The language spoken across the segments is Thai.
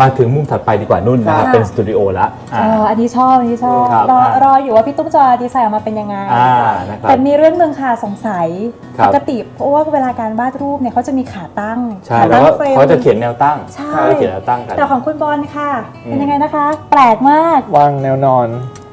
มาถึงมุมถัดไปดีกว่านุ่นนะครับ ค่ะ เป็นสตูดิโอละเออ่า ออันนี้ชอบอันนี้ชอบครับรอรออยู่ว่าพี่ตุ้มจะดีไซน์ออกมาเป็นยังไง อ่านะครับแต่มีเรื่องหนึ่งค่ะสงสัยครับ ปกติเพราะว่าเวลาการวาดรูปเนี่ยเขาจะมีขาตั้งใช่ขาแล้วตั้งก็เฟรม เขาจะเขียนแนวตั้งใช่ เขาจะเขียนแนวตั้งกัน แต่ของคุณบอลค่ะ อืม เป็นยังไงนะคะ แปลกมาก วางแนวนอน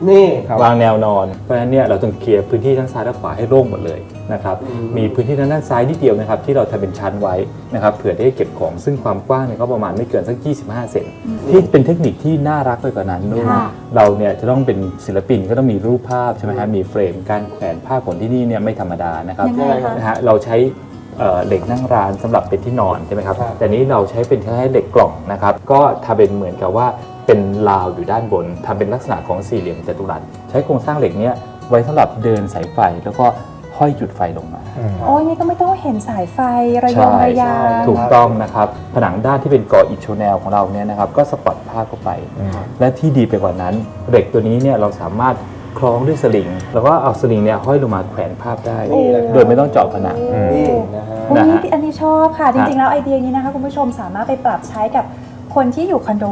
นี่ ครับ วางแนวนอน เพราะฉะนั้นเนี่ยเราต้องเคลียร์พื้นที่ทั้งซ้ายและขวาให้โล่งหมดเลย นะครับอืมมีพื้นที่ทางด้านซ้ายนิดเดียวนะครับที่เราทำเป็นชั้นไว้นะครับเผื่อได้เก็บของซึ่งความกว้างเนี่ยก็ประมาณไม่เกินสัก 25 เซนที่เป็นเทคนิคที่น่ารักไปกว่านั้นด้วยค่ะเราเนี่ยจะต้องเป็นศิลปินก็ต้องมีรูปภาพใช่ไหมฮะมีเฟรมการแขวนภาพของที่นี่เนี่ยไม่ธรรมดานะครับยังไงคะนะฮะเราใช้เอ่อเหล็กนั่งร้านสำหรับเป็นที่นอนใช่ไหมครับครับแต่นี้เราใช้เป็นคล้ายๆเหล็กกล่องนะครับก็ทำเป็นเหมือนกับว่าเป็นราวอยู่ด้านบนทำเป็นลักษณะของสี่เหลี่ยมจัตุรัสใช้โครงสร้างเหล็กเนี้ยไว้สำหรับเดินสายไฟแล้วก็ ห้อยจุดไฟลงมาโอ้ยนี่ก็ไม่ต้องเห็นสายไฟระยงใช่ระยาง ถูกต้องนะครับ ผนังด้านที่เป็นกออิฐโชแนลของเราเนี่ยนะครับ ก็สปอตภาพเข้าไปและที่ดีไปกว่านั้นเหล็กตัวนี้เนี่ยเราสามารถคล้องด้วยสลิง แล้วก็เอาสลิงเนี่ยห้อยลงมาแขวนภาพได้นี่แหละครับโดยไม่ต้องเจาะผนัง นี่นะฮะวันนะนี้ฮะอันนี้ชอบค่ะ จริงๆ แล้วไอเดียนี้นะคะ คุณผู้ชมสามารถไปปรับใช้กับ คนที่อยู่คอนโด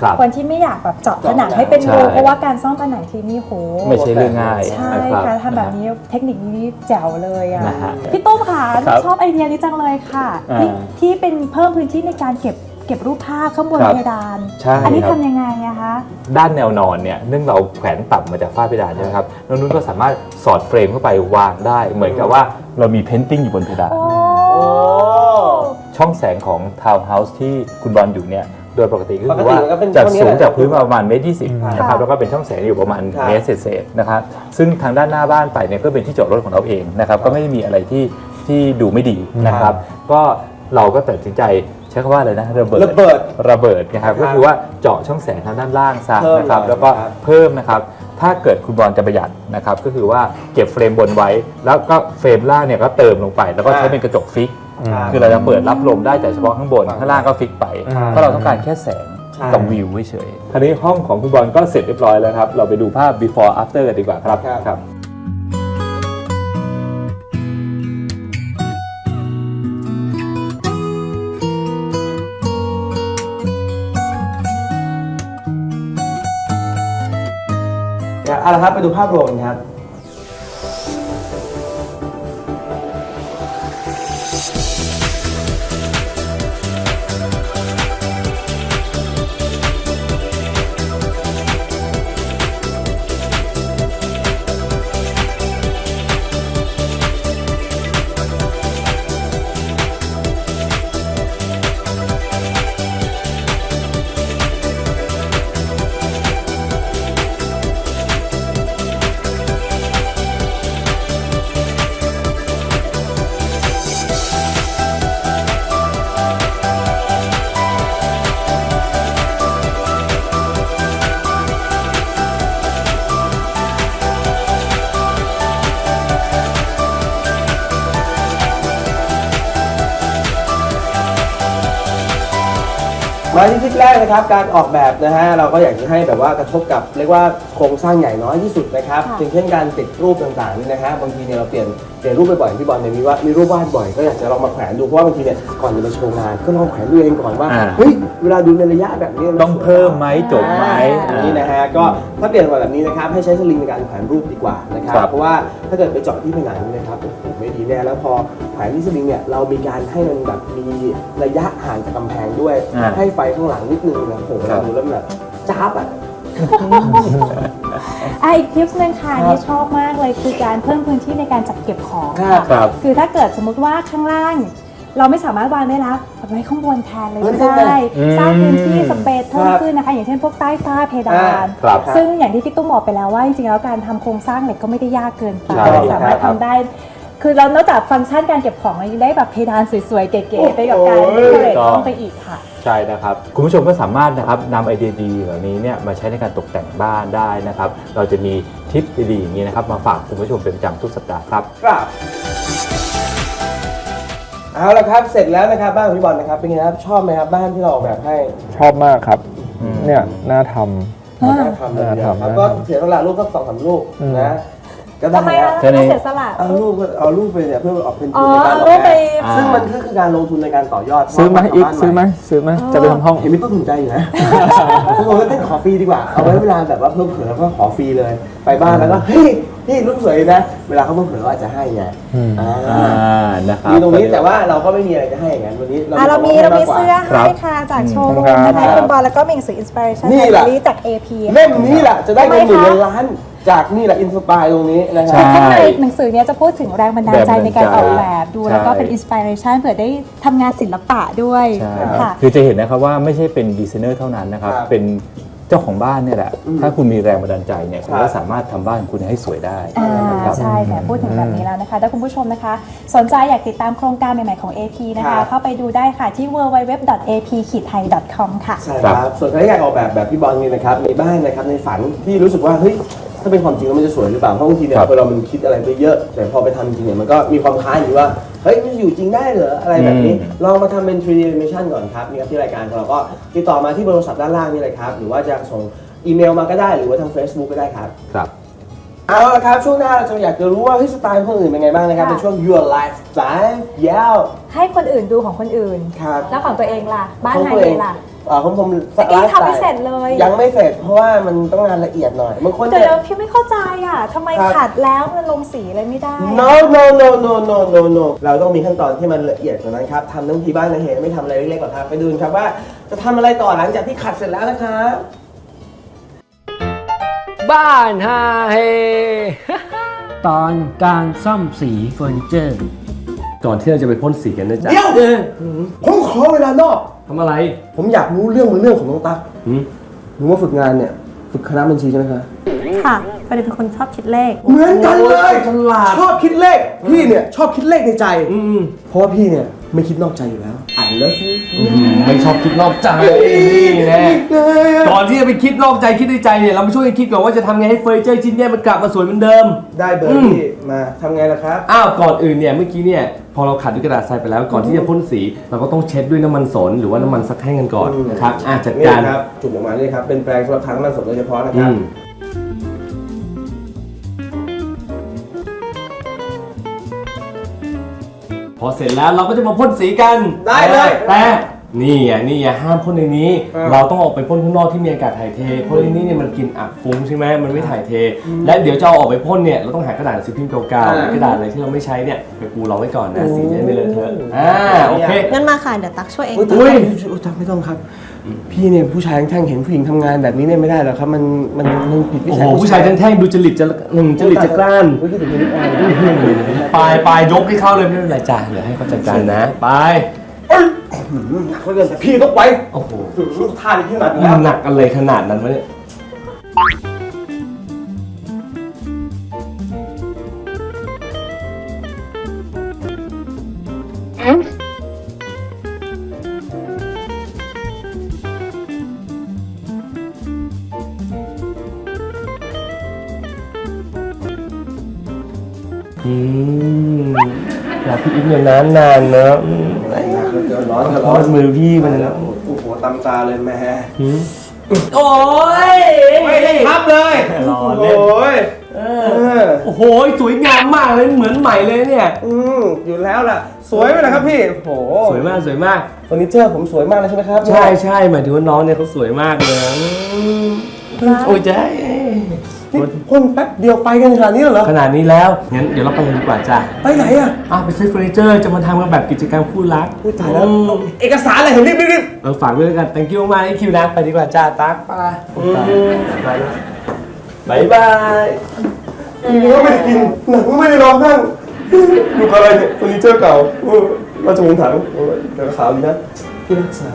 ครับคนที่ไม่อยากแบบเจาะผนังเจาะผนังให้เป็นรูใช่ เพราะว่าการซ่อมผนังทีนี่โหไม่ใช่เรื่องง่ายใช่นะครับ ค่ะทำแบบนี้เทคนิคนี้แจ๋วเลยอะนะฮะพี่ตุ้มค่ะครับชอบไอเดียนี้จังเลยค่ะอ่าที่ที่เป็นเพิ่มพื้นที่ในการเก็บเก็บรูปภาพข้างบนครับ เพดาน ใช่อันี้ครับ ทำยังไงอะคะ ด้านแนวนอนเนี่ยเนื่องเราแขวนต่ำมาจากฝ้าเพดานใช่ไหมครับน้องนุ่นก็สามารถสอดเฟรมเข้าไปวางได้ เหมือนกับว่าเรามีเพนติ้งอยู่บนเพดาน โอ้โอ้ ช่องแสงของทาวน์เฮาส์ที่คุณบอลอยู่เนี่ยโดยปกติก็ปกคือติว่ามันก็เป็นจะเท่านี้สูงแหละจากพื้นมาประมาณเมตรยี่สิบค่ะนะครับแล้วก็เป็นช่องแสงอยู่ประมาณครับ เมตรเศษๆนะครับซึ่งทางด้านหน้าบ้านไปเนี่ยก็เป็นที่จอดรถของเราเองนะครับก็ไม่ได้มีอะไรที่ที่ดูไม่ดีนะครับ ก็เราก็ตัดสินใจใช้คำว่าอะไรนะระเบิด ระเบิด ระเบิดนะครับครับก็คือว่าเจาะช่องแสงทางด้านล่างซะเพิ่มนะครับหน่อยแล้วก็ครับเพิ่มนะครับ ถ้าเกิดคุณบอลจะประหยัดนะครับก็คือว่าเก็บเฟรมบนไว้ แล้วก็เฟรมล่างเนี่ยก็เติมลงไป แล้วก็ใช้เป็นกระจกฟิก ครับคือเราจะเปิดรับลมได้แต่เฉพาะข้างบนข้างล่างก็ฟิกไปครับเพราะเราต้องการแค่แสงใช่ กับวิวเฉยๆ คราวนี้ห้องของคุณบอลก็เสร็จเรียบร้อยแล้วครับ เราไปดูภาพ before after กันดีกว่าครับครับ ครับ เอาละครับไปดูภาพรวมกันครับ มาที่ทริคแรกนะครับการออกแบบนะฮะเราก็อยากจะให้แบบว่ากระทบกับเรียกว่าโครงสร้างใหญ่น้อยที่สุดนะครับค่ะ อย่างเช่นการติดรูปต่างๆนี่นะฮะบางทีเนี่ยเราเปลี่ยนเปลี่ยนรูปบ่อยๆพี่บอลเนี่ยมีว่ามีรูปวาดบ่อยก็อยากจะลองมาแขวนดูเพราะว่าบางทีเนี่ยก่อนจะไปโชว์งานก็ลองแขวนดูเองก่อนว่าอ่า เฮ้ยเวลาดูในระยะแบบนี้นต้องเพิ่มไหมจบไหมอ่าอย่างนี้นะฮะก็ถ้าเปลี่ยนมาแบบนี้นะครับให้ใช้สลิงในการแขวนรูปดีกว่านะครับครับเพราะว่าถ้าเกิดไปเจาะที่ผนังนะครับโอ้โหไม่ดีแน่แล้วพอแขวนที่สลิงเนี่ยเรามีการให้มันแบบมีระยะห่างจากกำแพงด้วย อ่าให้ไฟข้างหลังนิดนึงนะโอ้โหครับ ดูแล้วมันแบบจ้าบอะ อะอีกทิปหนึงค่ะครับที่ชอบมากเลยคือการเพิ่มพื้นที่ในการจัดเก็บของครับครับ คือถ้าเกิดสมมุติว่าข้างล่าง เราไม่สามารถวางได้แล้วเอาไว้ข้างบนแทนเลยเออก็ได้ได้ อืมสร้างพื้นที่สเปซเพิ่มครับขึ้นนะคะ อย่างเช่นพวกใต้ฝ้าเพดาน ครับซึ่งอย่างที่พี่ตุ้มบอกไปแล้วว่าจริงๆแล้วการทำโครงสร้างเหล็กก็ไม่ได้ยากเกินไปใช่สามารถครับทำได้ คือเรานอกจากฟังก์ชันการเก็บของเรายังได้แบบเพดานสวยๆ เก๋ๆไปกับการโอ้เดโหคอเรทห้องไปอีกค่ะ ใช่นะครับ คุณผู้ชมก็สามารถนะครับนำไอเดียดีเหล่านี้เนี่ยมาใช้ในการตกแต่งบ้านได้นะครับ เราจะมีทิปดีๆอย่างนี้นะครับมาฝากคุณผู้ชมเป็นประจำทุกสัปดาห์ครับ ครับเอาละครับเสร็จแล้วนะครับบ้านของพี่บอลนะครับเป็นไงครับชอบไหมครับบ้านที่เราออกแบบให้ชอบมากครับอืมเนี่ยน่าทำอ่าน่าทำเลยทีเดียวน่าทำครับน่าทำก็เสียเวลารูปสักสองสามรูปอืมนะ ก็ได้ทำไมนะคะแค่นี้เสียสละ เอารูปเอารูปไปเนี่ยเพื่อออกเป็นอ๋ทุอนในการอเอาอกรูปแบไปบซึ่งมันก็คือการลงทุนในการต่อยอดซื้อไหมเพราะว่าอีกบ้านซื้อไหมใซื้อไหมจะไปทำห้องเห็นมีต้นสนใจอยู่นะทุกคนก็เต้นขอฟรีดีกว่าเอาไว้เวลาแบบว่าเพิ่มเผื่อแล้วก็ขอฟรีเลย ไปบ้านแล้วก็เฮ้ย นี่รูปสวยนะ เวลาเขาเพิ่มเผื่อก็อาจจะให้ไงอืม อ่าอ่านะครับ มีตรงนี้แต่ว่าเราก็ไม่มีอะไรจะให้อย่างนั้นวันนี้อะเรามีเรามีกกว่เสื้อครับให้ค่ะจากโชว์รูมครับนะคะคุณบอลแล้วก็มีหนังสืออินสปิเรชันนี่แหละ จาก AP เล่มนี้แหละจะได้เงินหมื่นทำไมคะเงินล้าน จากนี่แหละอินสปายตรงนี้นะคใช่รับข้างในหนังสือเนี้ยจะพูดถึงแรงบันดาลใจแรงบันดาลใจในการออกแบบดูใช่แล้วก็เป็นอินสปิเรชันเผื่อได้ทำงานศิลปะด้วยใช่ค่ะ คือจะเห็นนะครับว่าไม่ใช่เป็นดีไซเนอร์เท่านั้นนะครับ ครับเป็น เจ้าของบ้านเนี่ยแหละอืมถ้าคุณมีแรงบันดาลใจเนี่ยคุณครัก็บสามารถทำบ้านคุณให้สวยได้อ่านะครับใช่แหมพูดถึงแบบนี้แล้วนะคะ ถ้าคุณผู้ชมนะคะ สนใจอยากติดตามโครงการใหม่ ๆ ของ AP นะครัคะบเข้าไปดูได้ค่ะที่ www.ap-thai.com ค่ะ ใช่ครับ ส่วนใครที่อยากออกแบบแบบพี่บอลนี่นะครับ มีบ้านนะครับในฝันที่รู้สึกว่าเฮ้ย ถ้าเป็นความจริงแล้วมันจะสวยหรือเปล่าเพราะบางทีเนี่ยครับ คนเรามันคิดอะไรไปเยอะ แต่พอไปทำจริงเนี่ยมันก็มีความค้านอยู่ว่าเฮ้ยมันอยู่จริงได้เหรออะไรแบบนี้ ลองมาทำเป็น 3D animation ก่อนครับนี่ครับที่รายการของเราก็ติดต่อมาที่เบอร์โทรศัพท์ด้านล่างนี่เลยครับหรือว่าจะส่งอีเมลมาก็ได้หรือว่าทาง Facebook ก็ได้ครับ ครับ เอาละครับ ช่วงหน้าเราจะอยากจะรู้ว่าเฮ้ยสไตล์คนอื่นเป็นไงบ้างนะครับค่ะ ในช่วง Your Lifestyle ยาวให้คนอื่นดูของคนอื่น ครับ แล้วของตัวเองล่ะ บ้านของไฮตัวเดเองล่ะ อ่าของผมเมื่อกี้ทำไม่เสร็จเลย ยังไม่เสร็จเพราะว่ามันต้องงานละเอียดหน่อยบางคนแต่เนี่ยเดี๋ยวพี่ไม่เข้าใจอะทำไมครับ ขัดแล้วมันลงสีอะไรไม่ได้ no no no no no no no เราต้องมีขั้นตอนที่มันละเอียดกว่านั้นครับทำทั้งทีบ้านนะเฮไม่ทำอะไรเล็กๆหรอกครับ ไปดูกันครับว่าจะทำอะไรต่อหลังจากที่ขัดเสร็จแล้วนะครับ บ้านฮาเฮ ตอนการซ่อมสีเฟอร์นิเจอร์ ก่อนที่เราจะไปพ่นสีกันนะจ๊ะเดี๋ยวเออผมขอเวลานอก ทำอะไรผมอยากรู้เรื่องบางเรื่องของน้องตั๊กหืมหนูว่าฝึกงานเนี่ย ฝึกคณะบัญชีใช่ไหมคะ ค่ะพอดีเป็นคนชอบคิดเลข เหมือนกันเลยฉลาด ชอบคิดเลข พี่เนี่ยชอบคิดเลขในใจ อืมเพราะว่าพี่เนี่ยไม่คิดนอกใจอยู่แล้ว I love you ไม่ชอบคิดนอกใจนี่แน่ก่อนที่จะ ไปคิดนอกใจคิดในใจเนี่ยเรามาช่วยกันคิดก่อนว่าจะทำไงให้เฟอร์นิเจอร์ชิ้นเนี้ยมันกลับมาสวยเหมือนเดิม ได้เบอร์พี่มาทำไงล่ะครับ อ้าวก่อนอื่นเนี่ยเมื่อกี้เนี่ยพอเราขัดด้วยกระดาษทรายไปแล้วก่อนที่จะพ่นสีเราก็ต้องเช็ดด้วยน้ำมันสนหรือว่าน้ำมันซักแห้งกันก่อนนะครับอะจัดนี่การครับจุ่มออกมานี่ครับเป็นแปรงสำหรับทางน้ำมันสดโดยเฉพาะนะคอืรับมพอเสร็จแล้วเราก็จะมาพ่นสีกันได้เลย แต่ นี่ไงนี่ไงห้ามพ่นในนี้อ่าเราต้องออกไปพ่นข้างนอกที่มีอากาศถ่ายเทเพราะในนี้เนี่ยมันกลินอับฟุ้งใช่ไหมมันไม่ถ่ายเท และเดี๋ยวจะเอาออกไปพ่นเนี่ยเราต้องหากระดาษหนังสือพิมพ์เก่าๆกระดาษอะไรที่เราไม่ใช้เนี่ยไปปูรองไว้ก่อนนะสีจะได้ไม่เลอะเทอะอ่าโอเค งั้นมาค่ะ เดี๋ยวตักช่วยเอง อุ้ยตั๊กอุ๊ยตั๊กไม่ต้องครับ พี่เนี่ยผู้ชายแท่งๆเห็นผู้หญิงทำงานแบบนี้เนี่ยไม่ได้หรอกครับ มันมันมันผิดวิโอ้สัโหยผู้ชายแท่งๆดูจริตจะอืมจริตจะกล้านอุ้ยคิดถึงคนนี้อะ ปลายปลายยกให้เข้าเลยไม่เป็นไรจ้าเดี๋ยวให้เขาจัดการนะไปหนัก เหลือเกินแต่พี่ต้องไปโอ้โหท่านี้พี่หนักอยู่แล้วหนักอะไรขนาดนั้นวะเนี่ยอืมอยากพี่อีกเนี่ยนานนานๆเนอะ อืมหนักเหลือเกินร้อนเพร้อราะนมือพี่ไปมันแล้วโอ้โหตำตาเลยแม่โอ้ยไม่ได้ทับเลยรอเล่นโอ้ยเอเอออโอ้โหสวยงามมากเลยเหมือนใหม่เลยเนี่ย อืมอยู่แล้วล่ะ สวยไหมล่ะครับพี่โอ้โหสวยมากสวยมากเฟอร์นิเจอร์ผมสวยมากเลยใช่ไหมครับ ใช่ใช่หมายถึงว่าน้องเนี่ยเขาสวยมากเลยอืมโอ้ยเจ๊ นี่พ่นแป๊บเดียวไปกันขนาดนี้เหรอ ขนาดนี้แล้ว งั้นเดี๋ยวเราไปกันดีกว่าจ้ะ ไปไหนอะอ้าวไปซื้อเฟอร์นิเจอร์ จะมาทำกันแบบกิจกรรมคู่รักอุ้ยตายแล้วอืมเอกสารอะไรเห็นรีบรีบรีบเออฝากด้วยแล้วกัน thank you มากไอคิวนะไปดีกว่าจ้าตั๊กไปไปแล้วบายบายกินก็ไม่ได้กิน หนังก็ไม่ได้ลองนั่งดูอะไรเนี่ยเฟอร์นิเจอร์เก่าเออราชวงศ์ถังโอ้ยแต่ขาวดีนะที่รักษา